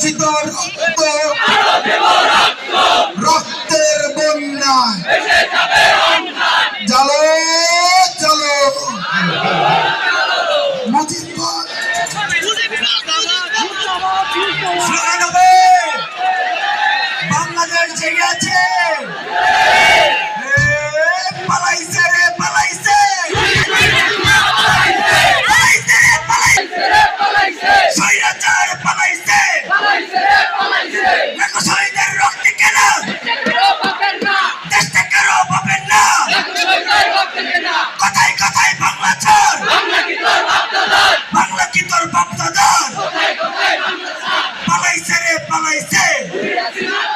শোষিত রক্ত। রক্তের বন্যায় চলো জালো। মুজিববাদ বাংলাদেশ জেগে আছে। Yes,